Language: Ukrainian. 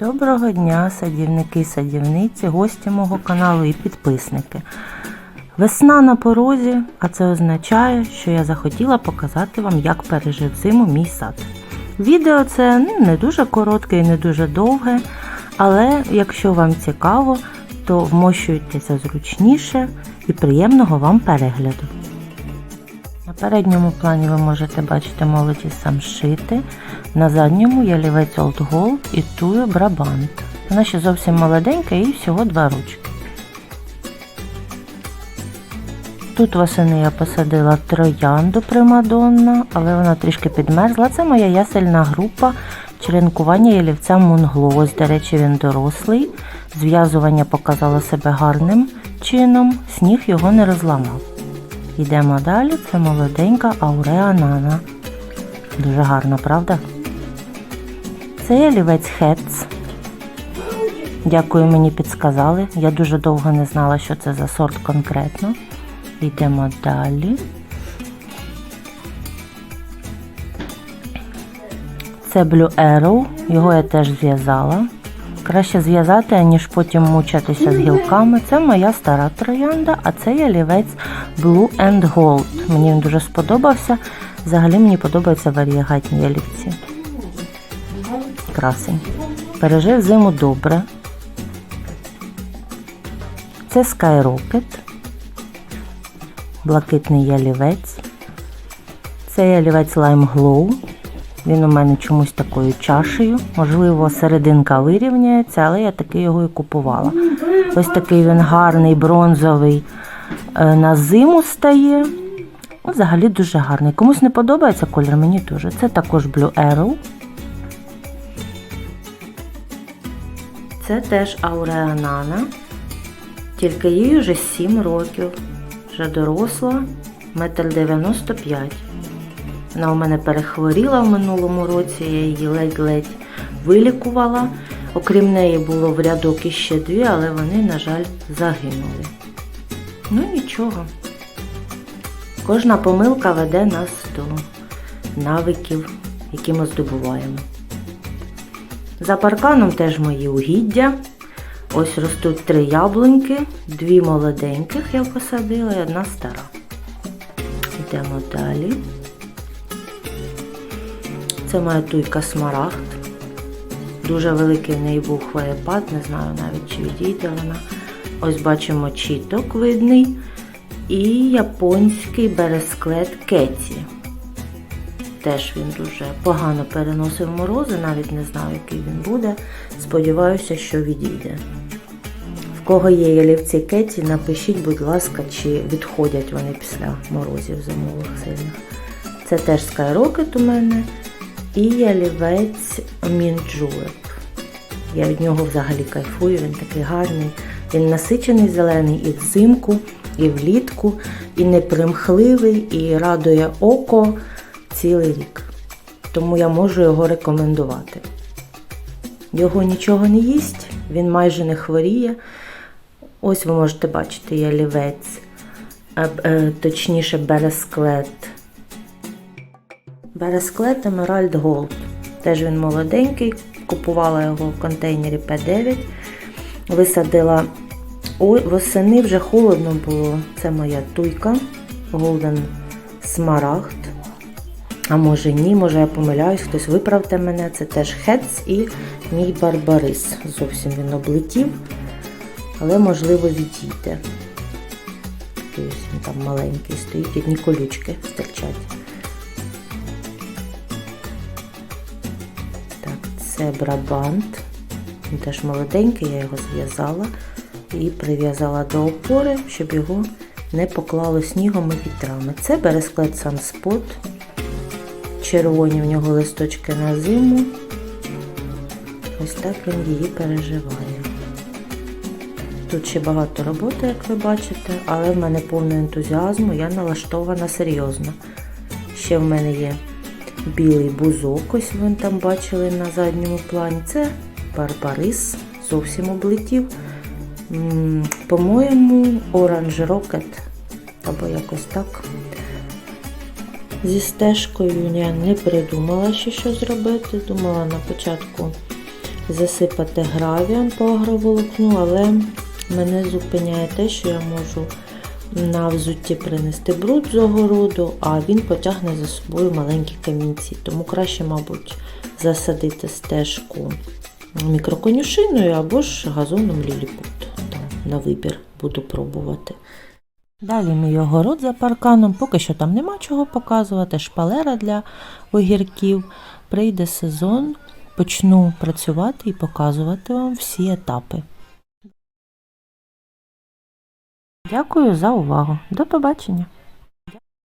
Доброго дня, садівники садівниці, гості мого каналу і підписники. Весна на порозі, а це означає, що я захотіла показати вам, як пережив зиму мій сад. Відео це ну, не дуже коротке і не дуже довге, але якщо вам цікаво, то вмощуйтеся зручніше і приємного вам перегляду. На передньому плані ви можете бачити молоді самшити, на задньому ялівець Old Gold і тую Брабант. Вона ще зовсім молоденька і всього два ручки. Тут восени я посадила троянду Примадонна, але вона трішки підмерзла. Це моя ясельна група черенкування ялівця Мунгло. Ось, до речі, він дорослий. Зв'язування показало себе гарним чином, сніг його не розламав. Йдемо далі, це молоденька Ауреа Нана. Дуже гарна, правда? Це ялівець Хетц. Дякую, мені підсказали. Я дуже довго не знала, що це за сорт конкретно. Йдемо далі. Це Blue Arrow, його я теж зв'язала. Краще зв'язати, аніж потім мучатися з гілками. Це моя стара троянда, а це ялівець Blue and Gold. Мені він дуже сподобався. Взагалі мені подобаються варієгатні ялівці. Красень. Пережив зиму добре. Це Skyrocket. Блакитний ялівець. Це ялівець Lime Glow. Він у мене чомусь такою чашею. Можливо, серединка вирівняється, але я таки його і купувала. Ось такий він гарний, бронзовий. Е, На зиму стає. Ну, Взагалі дуже гарний. Комусь не подобається колір, мені дуже. Це також Blue Arrow. Це теж Nana. Тільки їй вже 7 років. Вже доросла, метр 95. Вона у мене перехворіла в минулому році, я її ледь-ледь вилікувала. Окрім неї було в рядок іще дві, але вони, на жаль, загинули. Ну нічого. Кожна помилка веде нас до навиків, які ми здобуваємо. За парканом теж мої угіддя. Ось ростуть три яблуньки, дві молоденьких я посадила і одна стара. Йдемо далі. Це моя туйка смарагд. Дуже великий в неї був хвоєпад, не знаю навіть чи відійде вона. Ось бачимо чіток видний. І японський бересклет Кеті. Теж він дуже погано переносив морози, навіть не знаю, який він буде. Сподіваюся, що відійде. В кого є ялівці Кеті, напишіть, будь ласка, чи відходять вони після морозів зимових сильних. Це теж Skyrocket у мене. І ялівець Мінджулеп. Я від нього взагалі кайфую, він такий гарний. Він насичений зелений і взимку, і влітку, і непримхливий, і радує око цілий рік. Тому я можу його рекомендувати. Його нічого не їсть, він майже не хворіє. Ось ви можете бачити ялівець, е, точніше бересклет. Бересклет Emerald Gold. Теж він молоденький. Купувала його в контейнері П9. Висадила Ой, восени вже холодно було. Це моя туйка Golden Smaragd. А може ні, може я помиляюсь, хтось виправте мене. Це теж Хец і мій Барбарис. Зовсім він облетів, але можливо відійде. Ось він там маленький стоїть, одні колючки стирчать. Так, це Брабант. Він теж молоденький, я його зв'язала і прив'язала до опори, щоб його не поклало снігом і вітрами. Це бересклет Sunspot. Червоні в нього листочки на зиму. Ось так він її переживає. Тут ще багато роботи, як ви бачите, але в мене повно ентузіазму, я налаштована серйозно. Ще в мене є білий бузок, ось ви там бачили на задньому плані. Це барбарис, зовсім облетів. По-моєму, Orange Rocket, або якось так. Зі стежкою я не придумала ще що зробити. Думала на початку засипати гравієм по агроволокну, але мене зупиняє те, що я можу на взутті принести бруд з огороду, а він потягне за собою маленькі камінці. Тому краще, мабуть, засадити стежку мікроконюшиною або ж газоном ліліпут. На вибір буду пробувати. Далі мій огород за парканом, поки що там нема чого показувати, шпалера для огірків. Прийде сезон, почну працювати і показувати вам всі етапи. Дякую за увагу. До побачення!